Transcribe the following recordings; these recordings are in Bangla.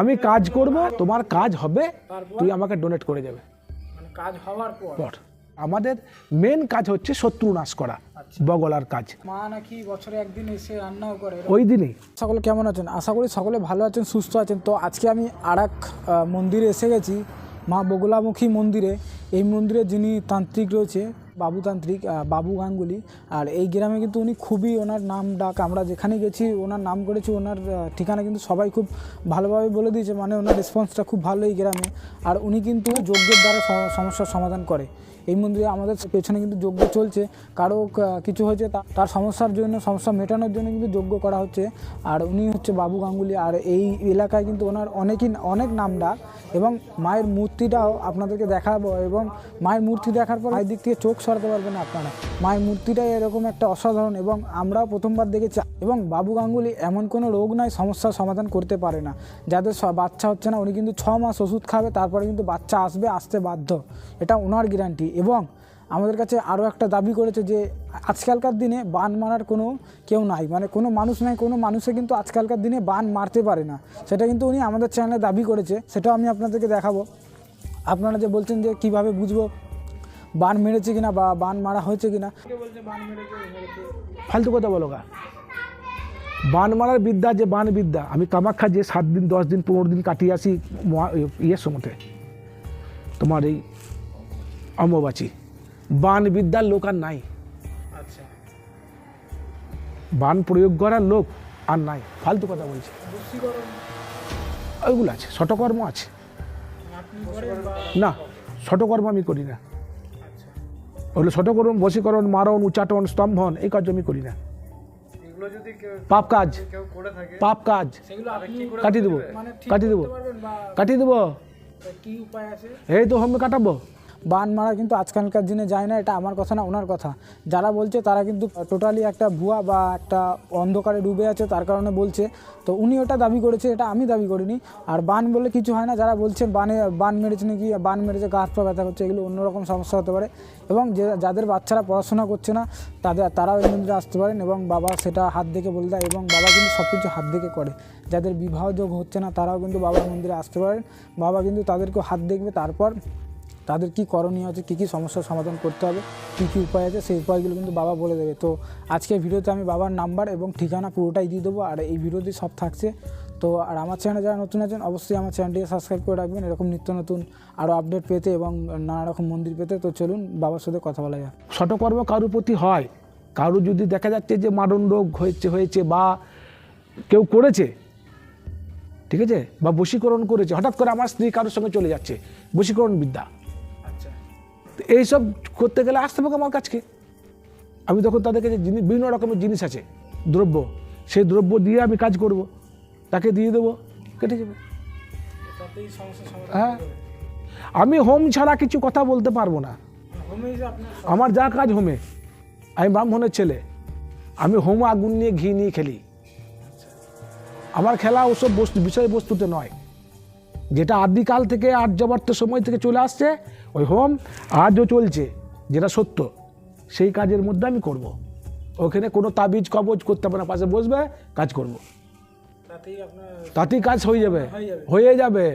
আমি কাজ করব তোমার কাজ হবে তুই আমাকে ডোনেট করে যাবে মানে কাজ হওয়ার পর? আমাদের মেন কাজ হচ্ছে শত্রু নাশ করা আচ্ছা। বগলার কাজ। মা নাকি বছরে একদিন এসে রান্নাও করে ওই দিনই। সকলে কেমন আছেন? আশা করি সকলে ভালো আছেন সুস্থ আছেন। তো আজকে আমি আর এক মন্দিরে এসে গেছি মা বগলামুখী মন্দিরে। এই মন্দিরে যিনি তান্ত্রিক রয়েছে বাবু তান্ত্রিক আহ, বাবু গাঙ্গুলি। আর এই গ্রামে কিন্তু উনি খুবই ওনার নাম ডাক। আমরা যেখানে গেছি ওনার নাম করেছি ওনার ঠিকানা কিন্তু সবাই খুব ভালোভাবে বলে দিয়েছে। মানে ওনার রেসপন্সটা খুব ভালো এই গ্রামে। আর উনি কিন্তু যজ্ঞের দ্বারা সমস্যার সমাধান করে। এই মন্দিরে আমাদের পেছনে কিন্তু যজ্ঞ চলছে। কারও কিছু হয়েছে তার সমস্যার জন্য সমস্যা মেটানোর জন্য কিন্তু যজ্ঞ করা হচ্ছে। আর উনি হচ্ছে বাবু গাঙ্গুলি। আর এই এলাকায় কিন্তু ওনার অনেকই অনেক নাম ডাক। এবং মায়ের মূর্তিটাও আপনাদেরকে দেখাবো এবং মায়ের মূর্তি দেখার পর মায়ের দিক থেকে চোখ সরাতে পারবেন আপনারা। মায়ের মূর্তিটাই এরকম একটা অসাধারণ এবং আমরাও প্রথমবার দেখেছি। এবং বাবু গাঙ্গুলি এমন কোনো রোগ নয়, সমস্যার সমাধান করতে পারে না। যাদের বাচ্চা হচ্ছে না, উনি কিন্তু ছ মাস ওষুধ খাবে, তারপরে কিন্তু বাচ্চা আসবে, আসতে বাধ্য। এটা ওনার গ্যারান্টি এবং আমাদের কাছে আরও একটা দাবি করেছে যে আজকালকার দিনে বান মারার কোনো কেউ নাই। মানে কোনো মানুষ নাই কোনো মানুষে কিন্তু আজকালকার দিনে বান মারতে পারে না। সেটা কিন্তু উনি আমাদের চ্যানেলে দাবি করেছে সেটাও আমি আপনাদেরকে দেখাবো। আপনারা যে বলছেন যে কীভাবে বুঝব বান মেরেছে কিনা বা বান মারা হয়েছে কিনা। বলছে বান মেরেছে ফালতু কথা বলো গা। বান মারার বিদ্যা যে বান বিদ্যা আমি কামাখ্যা যে সাত দিন দশ দিন পনেরো দিন কাটিয়ে আসি ইয়ের সময়তে তোমার এই অম্বুবাচী। বান বিদ্যার লোক আর নাই। আচ্ছা। বান প্রয়োগ করার লোক আর নাই। ফালতু কথা বলছে। ওইগুলো আছে শটকর্ম আছে। বা না শটকর্ম আমি করি না। আচ্ছা। ওগুলো শটকর্ম বশীকরণ মারণ উচ্চাটন স্তম্ভন এই কাজ আমি করি না। এগুলো যদি কেউ পাপ কাজ। কেউ করে থাকে পাপ কাজ। সেগুলো কাটিয়ে দেবো। মানে কাটিয়ে দেবো। কাটিয়ে দেবো। কি উপায় আছে? এই তো হোমে কাটাবো। বান মারা কিন্তু আজকালকার দিনে যায় না, এটা আমার কথা না, ওনার কথা। যারা বলছে তারা কিন্তু টোটালি একটা ভুয়া বা একটা অন্ধকারে ডুবে আছে, তার কারণে বলছে। তো উনি ওটা দাবি করেছে, এটা আমি দাবি করিনি। আর বান বলে কিছু হয় না, যারা বলছে বানে, বান মেরেছে নাকি বান মেরেছে, গা হাত পা ব্যথা করছে, এগুলো অন্যরকম সমস্যা হতে পারে। এবং যে, যাদের বাচ্চারা পড়াশোনা করছে না, তাদের, তারাও এই মন্দিরে আসতে পারেন এবং বাবা সেটা হাত দেখে বলে দেয় এবং বাবা কিন্তু সব কিছু হাত দেখে করে। যাদের বিবাহ যোগ হচ্ছে না, তারাও কিন্তু বাবার মন্দিরে আসতে পারেন। বাবা কিন্তু তাদেরকে হাত দেখবে, তারপর তাদের কি করণীয় আছে, কী কী সমস্যার সমাধান করতে হবে, কী কী উপায় আছে, সেই উপায়গুলো কিন্তু বাবা বলে দেবে। তো আজকের ভিডিওতে আমি বাবার নাম্বার এবং ঠিকানা পুরোটাই দিয়ে দেবো, আর এই ভিডিওতে সব থাকছে। তো আর আমার চ্যানেলে যারা নতুন আছেন, অবশ্যই আমার চ্যানেলটিকে সাবস্ক্রাইব করে রাখবেন, এরকম নিত্য নতুন আরও আপডেট পেতে এবং নানা রকম মন্দির পেতে। তো চলুন বাবার সাথে কথা বলা যাক। শটকর্ম কারোর প্রতি হয়, কারও যদি দেখা যাচ্ছে যে মারণ রোগ হয়েছে হয়েছে বা কেউ করেছে, ঠিক আছে? বা বশীকরণ করেছে, হঠাৎ করে আমার স্ত্রী কারোর সঙ্গে চলে যাচ্ছে, বশীকরণ বিদ্যা। এইসব করতে গেলে আসতে হবে আমার কাছকে। আমি তখন তাদের কাছে জিনিস বিভিন্ন রকমের জিনিস আছে দ্রব্য সেই দ্রব্য দিয়ে আমি কাজ করব। তাকে দিয়ে দেবো কেটে যাবে। হ্যাঁ আমি হোম ছাড়া কিছু কথা বলতে পারব না। আমার যা কাজ হোমে। আমি ব্রাহ্মণের ছেলে। আমি হোম আগুন নিয়ে ঘি নিয়ে খেলি। আমার খেলা ওসব বস্তু বিষয়বস্তুতে নয়। যেটা আদিকাল থেকে আর্যবর্ত সময় থেকে চলে আসছে ওই হোম আজও চলছে যেটা সত্য সেই কাজের মধ্যে আমি করব। ওখানে কোনো তাবিজ কবজ করতে না পাশে বসবে কাজ করব। তাতেই কাজ হয়ে যাবে হয়ে যাবে।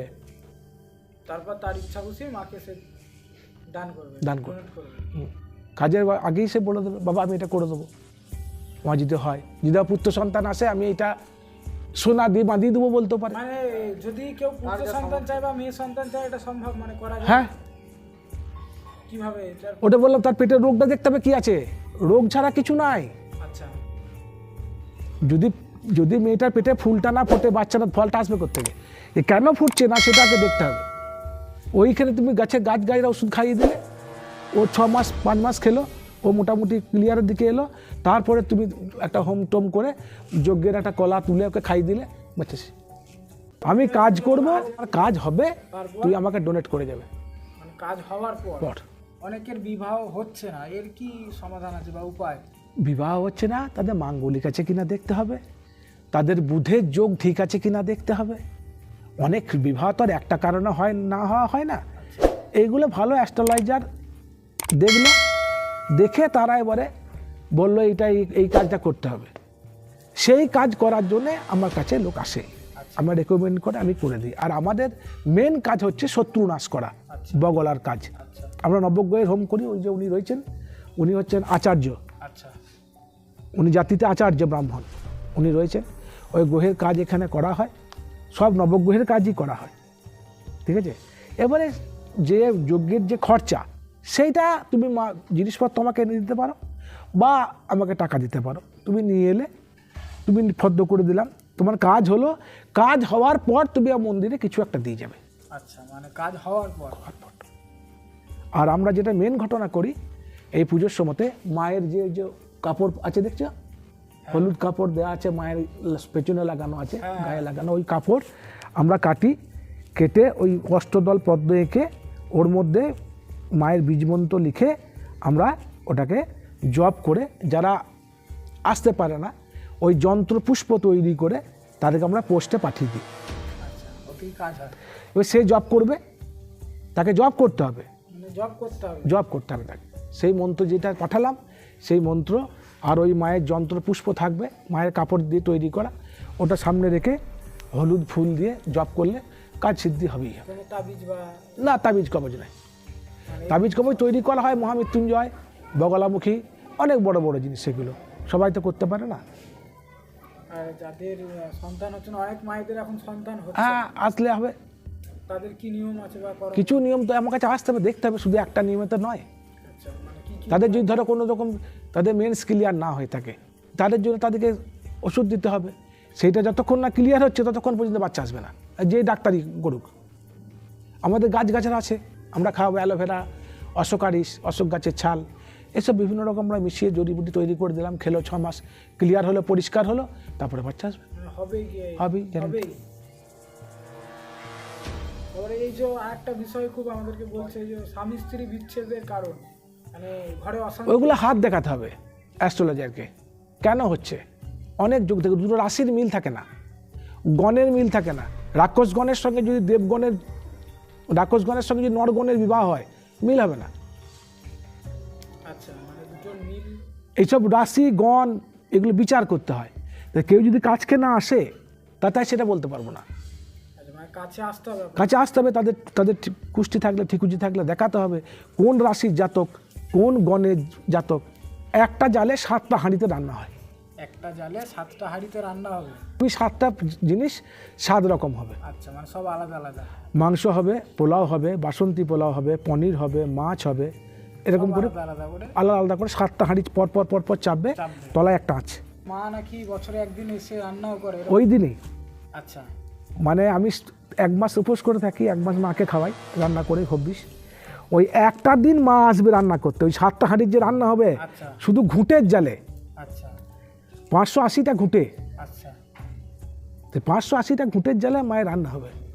তারপর তার ইচ্ছা মাকে সে দান করবে দান করবে। কাজের আগেই সে বলে দেবে বাবা আমি এটা করে দেবো আমার যদি হয় যদি পুত্র সন্তান আসে আমি এটা সোনা দিয়ে বাঁধিয়ে দেবো বলতে পারে। মানে যদি কেউ পুত্র সন্তান চায় বা মেয়ে সন্তান চায় এটা সম্ভব মানে করা যায়? হ্যাঁ। কীভাবে? ওটা বললাম তার পেটের রোগটা দেখতে হবে কি আছে। রোগ ছাড়া কিছু নাই। আচ্ছা। যদি যদি মেয়েটার পেটে ফুলটা না ফোটে বাচ্চাটা ফলটা আসবে কোথেকে এ কেন ফুটছে না সেটাকে দেখতে হবে। ওইখানে তুমি গাছে গাছ গাছরা ওষুধ খাইয়ে দিলে ও ছ মাস পাঁচ মাস খেলো ও মোটামুটি ক্লিয়ারের দিকে এলো। তারপরে তুমি একটা হোম টোম করে যজ্ঞের একটা কলা তুলে ওকে খাইয়ে দিলে বাচ্চা আমি কাজ করব আর কাজ হবে তুই আমাকে ডোনেট করে যাবে। মানে কাজ হওয়ার পর পর অনেকের বিবাহ হচ্ছে না এর কি সমাধান আছে বা উপায়? বিবাহ হচ্ছে না তাদের মাঙ্গলিক আছে কিনা দেখতে হবে। তাদের বুধের যোগ ঠিক আছে কিনা দেখতে হবে। অনেক বিবাহ তো আর একটা কারণে হয় না হওয়া হয় না। এইগুলো ভালো অ্যাস্ট্রোলাইজার দেখল। দেখে তারা এবারে বলল এটা এই- এই কাজটা করতে হবে। সেই কাজ করার জন্যে আমার কাছে লোক আসে। আচ্ছা। আমরা রেকমেন্ড করে আমি করে দিই। আর আমাদের মেন কাজ হচ্ছে শত্রু নাশ করা আচ্ছা। বগলার কাজ। আচ্ছা। আমরা নবগ্রহের হোম করি ওই যে উনি রয়েছেন উনি হচ্ছেন আচার্য। আচ্ছা। উনি জাতিতে আচার্য ব্রাহ্মণ উনি রয়েছেন। ওই গ্রহের কাজ এখানে করা হয় সব নবগ্রহের কাজই করা হয়। ঠিক আছে? এবারে যে যজ্ঞের যে খরচা সেইটা তুমি মা জিনিসপত্র আমাকে এনে দিতে পারো বা আমাকে টাকা দিতে পারো। তুমি নিয়ে এলে তুমি ফদ্দ করে দিলাম। তোমার কাজ হলো কাজ হওয়ার পর তুমি মন্দিরে কিছু একটা দিয়ে যাবে। আচ্ছা মানে কাজ হওয়ার পর। আর আমরা যেটা মেন ঘটনা করি এই পুজোর সময়তে মায়ের যে যে কাপড় আছে দেখছ? হলুদ কাপড় দেওয়া আছে মায়ের পেছনে লাগানো আছে গায়ে লাগানো ওই কাপড়। আমরা কাটি কেটে ওই অষ্টদল পদ্ম এঁকে ওর মধ্যে মায়ের বীজমন্ত্র লিখে আমরা ওটাকে জব করে যারা আসতে পারে না ওই যন্ত্র পুষ্প তৈরি করে তাদেরকে আমরা পোস্টে পাঠিয়ে দিই। এবার সে জব করবে তাকে জব করতে হবে। মানে জব করতে হবে। জব করতে হবে তাকে। সেই মন্ত্র যেটা পাঠালাম সেই মন্ত্র আর ওই মায়ের যন্ত্র পুষ্প থাকবে মায়ের কাপড় দিয়ে তৈরি করা ওটা সামনে রেখে হলুদ ফুল দিয়ে জব করলে কাজ সিদ্ধি হবেই। তাবিজ না তাবিজ কবজ নাই মানে তাবিজ কবজ তৈরি করা হয় মহামৃত্যুঞ্জয় বগলামুখী অনেক বড় বড় জিনিস সেগুলো। সবাই তো করতে পারে না। যাদের সন্তান হচ্ছে না অনেক মায়েদের এখন সন্তান হচ্ছে। হ্যাঁ আসলে হবে। তাদের কি নিয়ম আছে বা কিছু নিয়ম তো আমার কাছে আসতে হবে দেখতে হবে শুধু একটা নিয়মে তো নয়। আচ্ছা মানে তাদের যদি ধরো কোনো রকম তাদের মেন্স ক্লিয়ার না হয়ে থাকে তাদের জন্য তাদেরকে ওষুধ দিতে হবে। সেইটা যতক্ষণ না ক্লিয়ার হচ্ছে ততক্ষণ পর্যন্ত বাচ্চা আসবে না। যে ডাক্তারই করুক। আমাদের গাছ গাছের আছে। আমরা খাওয়াবো অ্যালোভেরা অশোকারিস অশোক গাছের ছাল এসব বিভিন্ন রকম আমরা মিশিয়ে জড়িবুটি তৈরি করে দিলাম খেলো ছ মাস ক্লিয়ার হলো পরিষ্কার হলো তারপরে বাচ্চা আসবে। হবে হবেই, হবেই। তারপরে এই যে আরেকটা বিষয় খুব আমাদেরকে বলছে যে স্বামী স্ত্রী বিচ্ছেদের কারণ মানে ঘরে অশান্তি। ওইগুলো হাত দেখাতে হবে অ্যাস্ট্রোলজারকে। কেন হচ্ছে? অনেক যুগ থেকে দুটো রাশির মিল থাকে না। গণের মিল থাকে না। রাক্ষসগণের সঙ্গে যদি দেবগণের রাক্ষসগণের সঙ্গে যদি নরগণের বিবাহ হয় মিল হবে না। আচ্ছা মানে এইসব রাশি গণ এগুলো বিচার করতে হয়। তা কেউ যদি কাছকে না আসে তা তাই সেটা বলতে পারব না। আচ্ছা মানে কাছে আসতে হবে তাদের তাদের কুষ্টি থাকলে ঠিকুজি থাকলে দেখাতে হবে কোন রাশির জাতক কোন গণের জাতক। একটা জালে সাতটা হাঁড়িতে রান্না হয়। একটা জালে সাতটা হাঁড়িতে রান্না হবে। ওই সাতটা জিনিস সাত রকম হবে। আচ্ছা মানে সব আলাদা আলাদা। মাংস হবে পোলাও হবে বাসন্তী পোলাও হবে পনির হবে মাছ হবে এরকম করে আলাদা আলাদা করে। সাতটা হাঁড়ি পর পর পর পর চাপবে চাপবে। তলায় একটা আছে। মা নাকি বছরে একদিন এসে রান্নাও করে ওই দিনই। আচ্ছা। মানে আমি এক মাস উপোস করে থাকি এক মাস মাকে খাওয়াই রান্না করে হব্বিস। ওই একটা দিন মা আসবে রান্না করতে ওই সাতটা হাঁড়ির যে রান্না হবে আচ্ছা। শুধু ঘুঁটের জালে। আচ্ছা। পাঁচশো আশিটা ঘুঁটে। আচ্ছা। তো পাঁচশো আশিটা ঘুঁটের জালে মায়ের রান্না হবে।